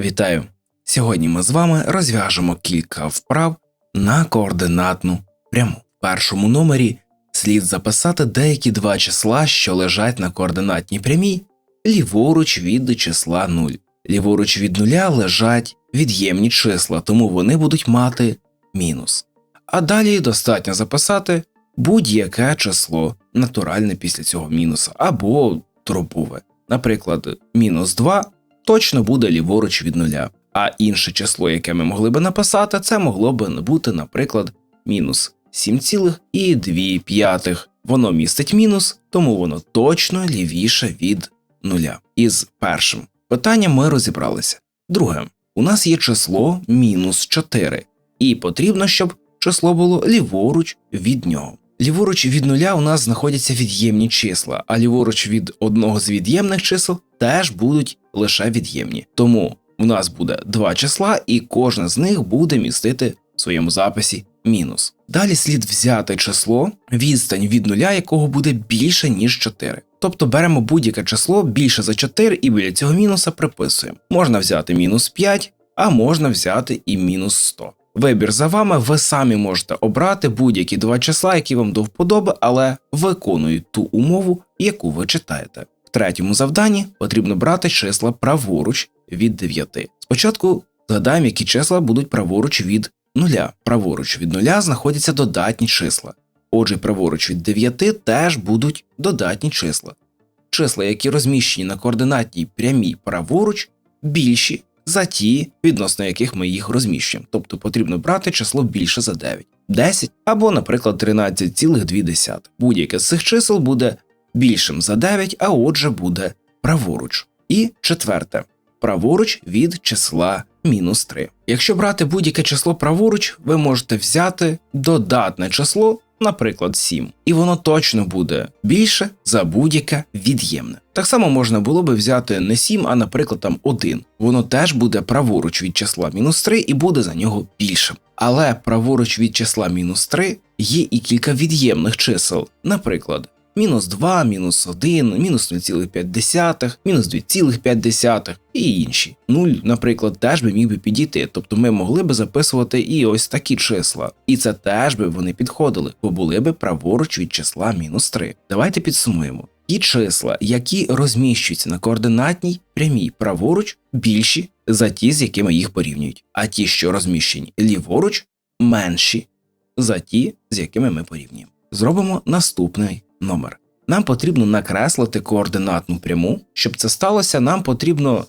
Вітаю! Сьогодні ми з вами розв'яжемо кілька вправ на координатну пряму. В першому номері слід записати деякі два числа, що лежать на координатній прямій, ліворуч від числа 0. Ліворуч від нуля лежать від'ємні числа, тому вони будуть мати мінус. А далі достатньо записати будь-яке число натуральне після цього мінуса або дробове. Наприклад, мінус 2 точно буде ліворуч від нуля, а інше число, яке ми могли би написати, це могло би бути, наприклад, мінус 7,2. Воно містить мінус, тому воно точно лівіше від нуля. Із першим питанням ми розібралися. Друге, у нас є число мінус 4, і потрібно, щоб число було ліворуч від нього. Ліворуч від нуля у нас знаходяться від'ємні числа, а ліворуч від одного з від'ємних чисел теж будуть лише від'ємні. Тому у нас буде два числа, і кожне з них буде містити в своєму записі мінус. Далі слід взяти число, відстань від нуля, якого буде більше, ніж 4. Тобто беремо будь-яке число більше за 4 і біля цього мінуса приписуємо. Можна взяти мінус 5, а можна взяти і мінус 100. Вибір за вами, ви самі можете обрати будь-які два числа, які вам до вподоби, але виконують ту умову, яку ви читаєте. В третьому завданні потрібно брати числа праворуч від 9. Спочатку згадаємо, які числа будуть праворуч від нуля. Праворуч від нуля знаходяться додатні числа. Отже, праворуч від 9 теж будуть додатні числа. Числа, які розміщені на координатній прямій праворуч, більші за ті, відносно яких ми їх розміщуємо. Тобто потрібно брати число більше за 9, 10 або, наприклад, 13,2. Будь-яке з цих чисел буде більшим за 9, а отже буде праворуч. І четверте праворуч від числа мінус 3. Якщо брати будь-яке число праворуч, ви можете взяти додатне число, наприклад, 7, і воно точно буде більше за будь-яке від'ємне. Так само можна було би взяти не 7, а наприклад там 1. Воно теж буде праворуч від числа мінус 3 і буде за нього більшим. Але праворуч від числа мінус 3 є і кілька від'ємних чисел, наприклад мінус 2, мінус 1, мінус 0,5, мінус 2,5 і інші. 0, наприклад, теж би міг би підійти, тобто ми могли би записувати і ось такі числа. І це теж би вони підходили, бо були би праворуч від числа мінус 3. Давайте підсумуємо. Ті числа, які розміщуються на координатній прямій праворуч, більші за ті, з якими їх порівнюють, а ті, що розміщені ліворуч, менші за ті, з якими ми порівнюємо. Зробимо наступний номер. Нам потрібно накреслити координатну пряму. Щоб це сталося, нам потрібно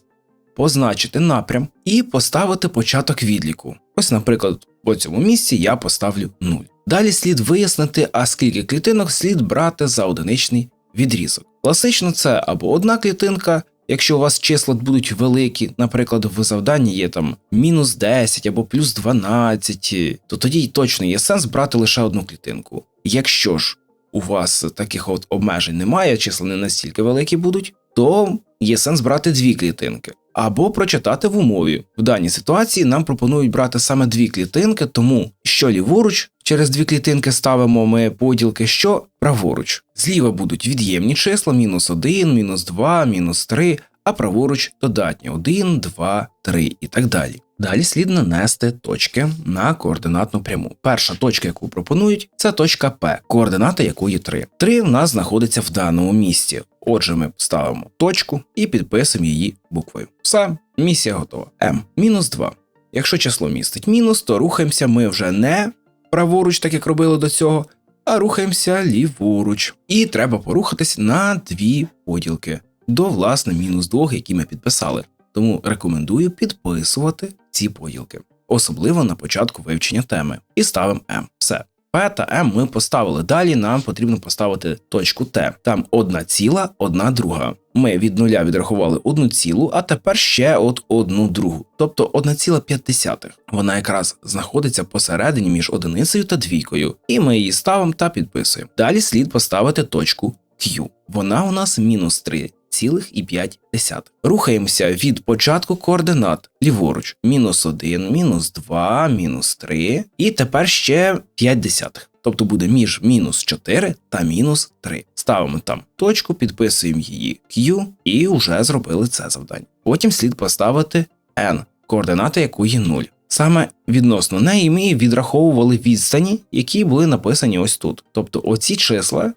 позначити напрям і поставити початок відліку. Ось, наприклад, по цьому місці я поставлю 0. Далі слід вияснити, а скільки клітинок слід брати за одиничний відрізок. Класично це або одна клітинка, якщо у вас числа будуть великі, наприклад, в завданні є там мінус 10 або плюс 12, то тоді точно є сенс брати лише одну клітинку. Якщо ж у вас таких от обмежень немає, числа не настільки великі будуть, то є сенс брати дві клітинки. Або прочитати в умові. В даній ситуації нам пропонують брати саме дві клітинки, тому що ліворуч через дві клітинки ставимо ми поділки, що праворуч. Зліва будуть від'ємні числа, мінус 1, мінус 2, мінус 3, а праворуч додатні 1, 2, 3 і так далі. Далі слід нанести точки на координатну пряму. Перша точка, яку пропонують, це точка П, координата якої 3. 3 в нас знаходиться в даному місці. Отже, ми ставимо точку і підписуємо її буквою. Все, місія готова. М. Мінус 2. Якщо число містить мінус, то рухаємося ми вже не праворуч, так як робили до цього, а рухаємося ліворуч. І треба порухатись на дві поділки до власне мінус 2, які ми підписали. Тому рекомендую підписувати ці поділки, особливо на початку вивчення теми. І ставимо М. Все. П та М ми поставили. Далі нам потрібно поставити точку Т. Там одна ціла, одна друга. Ми від нуля відрахували одну цілу, а тепер ще от одну другу, тобто 1,5. Вона якраз знаходиться посередині між одиницею та двійкою, і ми її ставимо та підписуємо. Далі слід поставити точку Q. Вона у нас мінус 3. 0,5. Рухаємося від початку координат ліворуч, мінус 1, мінус 2, мінус 3, і тепер ще 5 десятих. Тобто буде між мінус 4 та мінус 3. Ставимо там точку, підписуємо її Q і вже зробили це завдання. Потім слід поставити n, координата якої 0. Саме відносно неї ми відраховували відстані, які були написані ось тут. Тобто оці числа,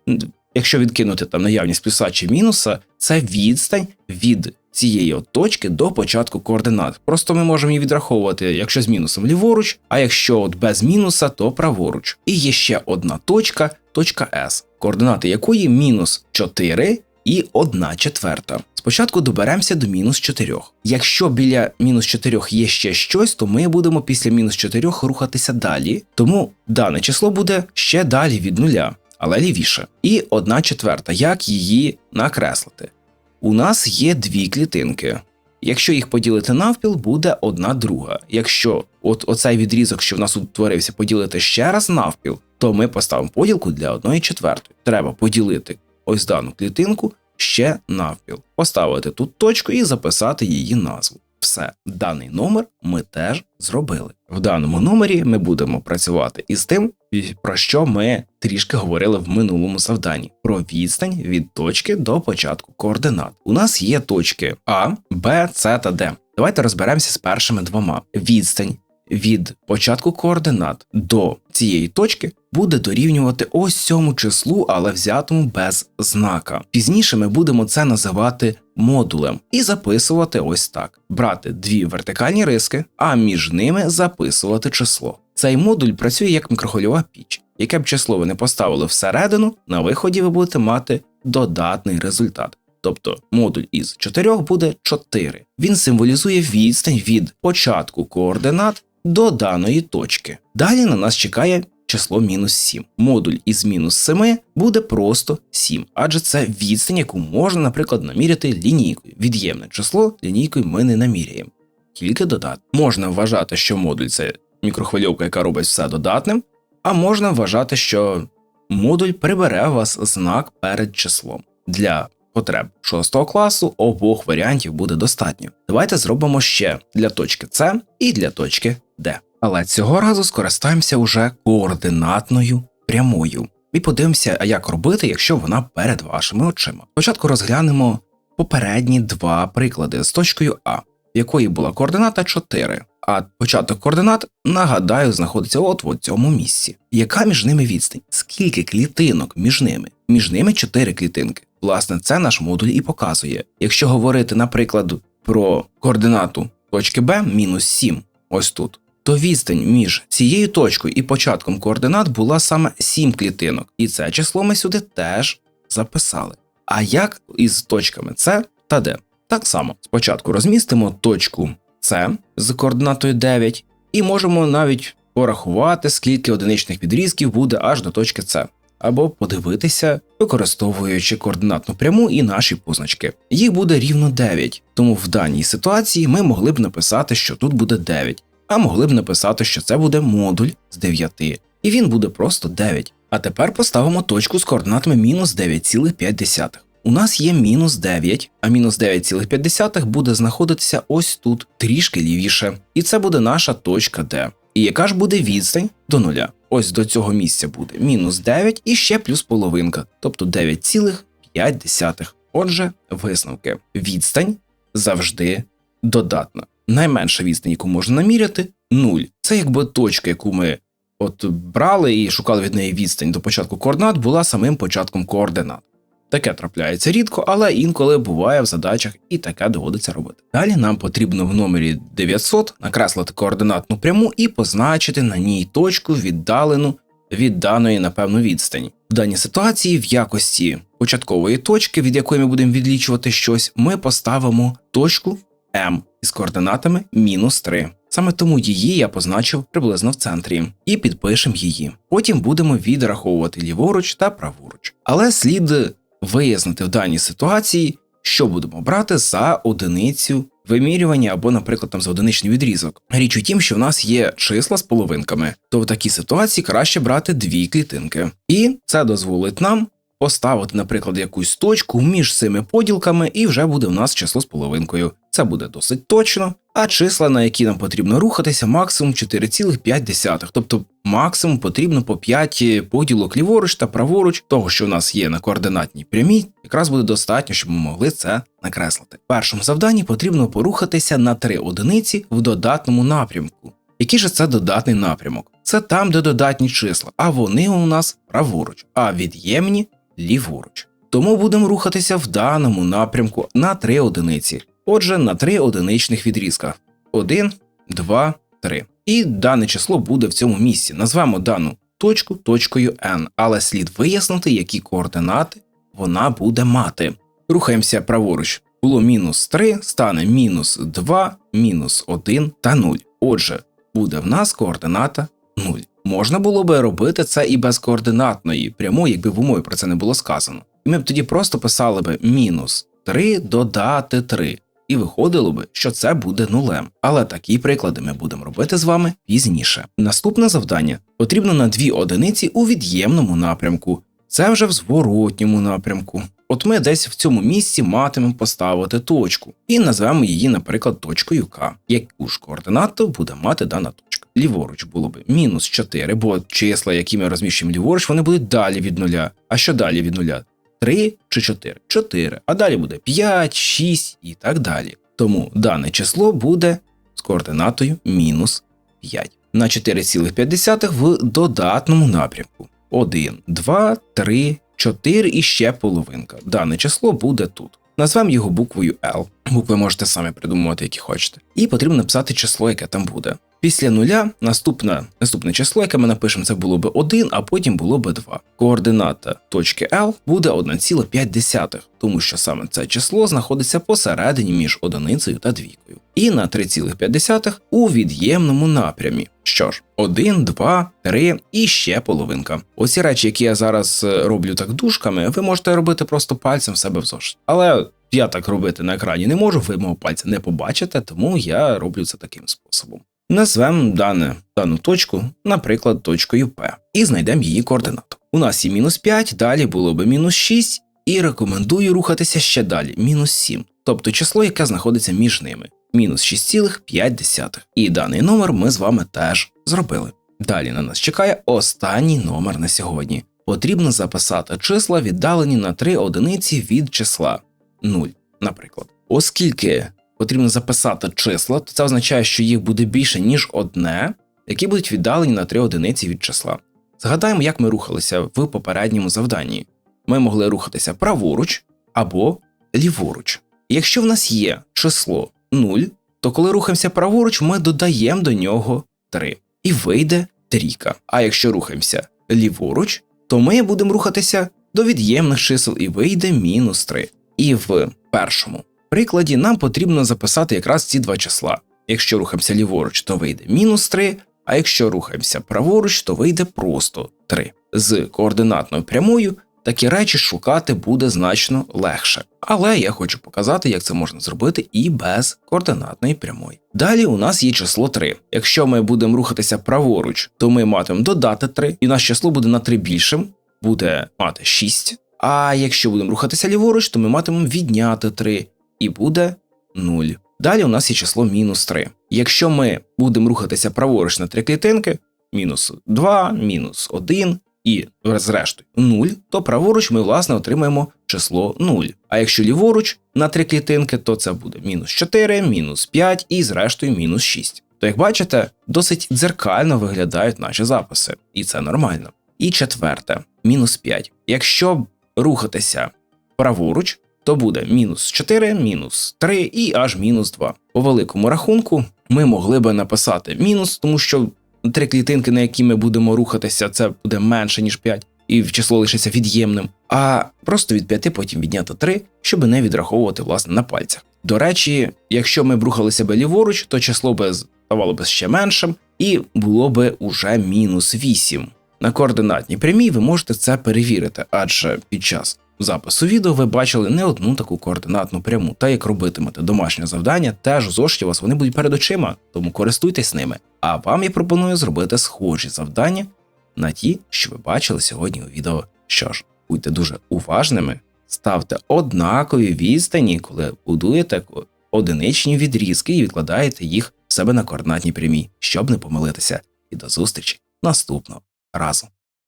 якщо відкинути там наявність плюса чи мінуса, це відстань від цієї от точки до початку координат. Просто ми можемо її відраховувати, якщо з мінусом ліворуч, а якщо от без мінуса, то праворуч. І є ще одна точка, точка S, координати якої мінус 4 і 1 четверта. Спочатку доберемося до мінус 4. Якщо біля мінус 4 є ще щось, то ми будемо після мінус 4 рухатися далі, тому дане число буде ще далі від нуля, але лівіше. І 1 четверта. Як її накреслити? У нас є дві клітинки. Якщо їх поділити навпіл, буде одна друга. Якщо от оцей відрізок, що в нас утворився, поділити ще раз навпіл, то ми поставимо поділку для одної четвертої. Треба поділити ось дану клітинку ще навпіл, поставити тут точку і записати її назву. Все, даний номер ми теж зробили. В даному номері ми будемо працювати із тим, про що ми трішки говорили в минулому завданні: про відстань від точки до початку координат. У нас є точки А, Б, С та Д. Давайте розберемося з першими двома. Відстань від початку координат до цієї точки буде дорівнювати ось цьому числу, але взятому без знака. Пізніше ми будемо це називати модулем і записувати ось так: брати дві вертикальні риски, а між ними записувати число. Цей модуль працює як мікрохвильова піч. Яке б число ви не поставили всередину, на виході ви будете мати додатний результат. Тобто модуль із 4 буде 4. Він символізує відстань від початку координат до даної точки. Далі на нас чекає число мінус 7. Модуль із мінус 7 буде просто 7, адже це відстань, яку можна, наприклад, наміряти лінійкою. Від'ємне число лінійкою ми не наміряємо, тільки додати. Можна вважати, що модуль це мікрохвильовка, яка робить все додатним, а можна вважати, що модуль прибере у вас знак перед числом. Для потреб 6 класу обох варіантів буде достатньо. Давайте зробимо ще для точки С і для точки Д. Але цього разу скористаємося уже координатною прямою. І подивимося, як робити, якщо вона перед вашими очима. Спочатку розглянемо попередні два приклади з точкою А, в якої була координата 4, а початок координат, нагадаю, знаходиться от в цьому місці. Яка між ними відстань? Скільки клітинок між ними? Між ними 4 клітинки. Власне, це наш модуль і показує. Якщо говорити, наприклад, про координату точки Б мінус 7, ось тут, то відстань між цією точкою і початком координат була саме 7 клітинок, і це число ми сюди теж записали. А як із точками С та Д? Так само спочатку розмістимо точку С з координатою 9, і можемо навіть порахувати, скільки одиничних відрізків буде аж до точки С або подивитися, використовуючи координатну пряму і наші позначки. Їх буде рівно 9, тому в даній ситуації ми могли б написати, що тут буде 9, а могли б написати, що це буде модуль з 9, і він буде просто 9. А тепер поставимо точку з координатами мінус 9,5. У нас є мінус 9, а мінус 9,5 буде знаходитися ось тут трішки лівіше, і це буде наша точка Д. І яка ж буде відстань до нуля? Ось до цього місця буде мінус 9 і ще плюс половинка, тобто 9,5. Отже, висновки. Відстань завжди додатна. Найменша відстань, яку можна наміряти 0. Це якби точка, яку ми от брали і шукали від неї відстань до початку координат, була самим початком координат. Таке трапляється рідко, але інколи буває в задачах і таке доводиться робити. Далі нам потрібно в номері 900 накреслити координатну пряму і позначити на ній точку віддалену від даної, напевно, відстані. В даній ситуації в якості початкової точки, від якої ми будемо відлічувати щось, ми поставимо точку М із координатами мінус 3. Саме тому її я позначив приблизно в центрі і підпишемо її. Потім будемо відраховувати ліворуч та праворуч. Але слід вияснити в даній ситуації, що будемо брати за одиницю вимірювання або, наприклад, там за одиничний відрізок. Річ у тім, що в нас є числа з половинками, то в такій ситуації краще брати дві клітинки, і це дозволить нам. Поставити, наприклад, якусь точку між цими поділками, і вже буде в нас число з половинкою. Це буде досить точно, а числа, на які нам потрібно рухатися, максимум 4,5. Тобто максимум потрібно по 5 поділок ліворуч та праворуч, того, що у нас є на координатній прямій, якраз буде достатньо, щоб ми могли це накреслити. В першому завданні потрібно порухатися на 3 одиниці в додатному напрямку. Який же це додатний напрямок? Це там, де додатні числа, а вони у нас праворуч, а від'ємні ліворуч. Тому будемо рухатися в даному напрямку на 3 одиниці. Отже, на 3 одиничних відрізках. 1, 2, 3. І дане число буде в цьому місці. Назвемо дану точку точкою n, але слід вияснити, які координати вона буде мати. Рухаємося праворуч. Було мінус 3, стане мінус 2, мінус 1 та 0. Отже, буде в нас координата 0. Можна було би робити це і без координатної прямої, якби в умові про це не було сказано. І ми б тоді просто писали би мінус 3 додати 3, і виходило би, що це буде нулем. Але такі приклади ми будемо робити з вами пізніше. Наступне завдання потрібно на дві одиниці у від'ємному напрямку. Це вже в зворотньому напрямку. От ми десь в цьому місці матимемо поставити точку і назвемо її, наприклад, точкою К. Яку ж координату буде мати дана точка? Ліворуч було б мінус 4, бо числа, які ми розміщуємо ліворуч, вони будуть далі від нуля. А що далі від нуля? 3 чи 4? 4. А далі буде 5, 6 і так далі. Тому дане число буде з координатою мінус 5 на 4,5 в додатному напрямку. 1, 2, 3, 4 і ще половинка. Дане число буде тут. Назвемо його буквою L. Букви можете самі придумувати, які хочете. І потрібно написати число, яке там буде. Після нуля наступне, наступне число, яке ми напишемо, це було б 1, а потім було б 2. Координата точки L буде 1,5, тому що саме це число знаходиться посередині між одиницею та двійкою. І на 3,5 у від'ємному напрямі. Що ж, 1, 2, 3 і ще половинка. Оці речі, які я зараз е, роблю так дужками, ви можете робити просто пальцем в себе в зошит. Але я так робити на екрані не можу, ви мого пальця не побачите, тому я роблю це таким способом. Назвемо дане, дану точку, наприклад, точкою P, і знайдемо її координату. У нас є мінус 5, далі було би мінус 6, і рекомендую рухатися ще далі, мінус 7, тобто число, яке знаходиться між ними, мінус 6,5. І даний номер ми з вами теж зробили. Далі на нас чекає останній номер на сьогодні. Потрібно записати числа, віддалені на 3 одиниці від числа 0, наприклад. Оскільки потрібно записати числа, то це означає, що їх буде більше, ніж одне, які будуть віддалені на 3 одиниці від числа. Згадаємо, як ми рухалися в попередньому завданні. Ми могли рухатися праворуч або ліворуч. Якщо в нас є число 0, то коли рухаємося праворуч, ми додаємо до нього 3 і вийде трійка. А якщо рухаємося ліворуч, то ми будемо рухатися до від'ємних чисел і вийде мінус 3. І в першому прикладі нам потрібно записати якраз ці два числа. Якщо рухаємося ліворуч, то вийде мінус 3, а якщо рухаємося праворуч, то вийде просто 3. З координатною прямою такі речі шукати буде значно легше. Але я хочу показати, як це можна зробити і без координатної прямої. Далі у нас є число 3. Якщо ми будемо рухатися праворуч, то ми матимемо додати 3, і наше число буде на 3 більшим, буде мати 6. А якщо будемо рухатися ліворуч, то ми матимемо відняти 3 і буде 0. Далі у нас є число мінус 3. Якщо ми будемо рухатися праворуч на 3 клітинки, мінус 2, мінус 1 і зрештою 0, то праворуч ми власне отримаємо число 0. А якщо ліворуч на 3 клітинки, то це буде мінус 4, мінус 5 і зрештою мінус 6. То, як бачите, досить дзеркально виглядають наші записи, і це нормально. І четверте, мінус 5. Якщо рухатися праворуч, то буде мінус 4, мінус 3 і аж мінус 2. По великому рахунку ми могли би написати мінус, тому що три клітинки, на які ми будемо рухатися, це буде менше, ніж 5, і в число лишиться від'ємним, а просто від 5 потім відняти 3, щоб не відраховувати власне на пальцях. До речі, якщо ми б рухалися би ліворуч, то число би ставало б ще меншим, і було би уже мінус 8. На координатній прямій ви можете це перевірити, адже під час запису відео ви бачили не одну таку координатну пряму, та як робитимете домашнє завдання, теж в зошиті у вас вони будуть перед очима, тому користуйтесь ними. А вам я пропоную зробити схожі завдання на ті, що ви бачили сьогодні у відео. Що ж, будьте дуже уважними, ставте однакові відстані, коли будуєте одиничні відрізки і відкладаєте їх в себе на координатній прямій, щоб не помилитися. І до зустрічі наступного разу.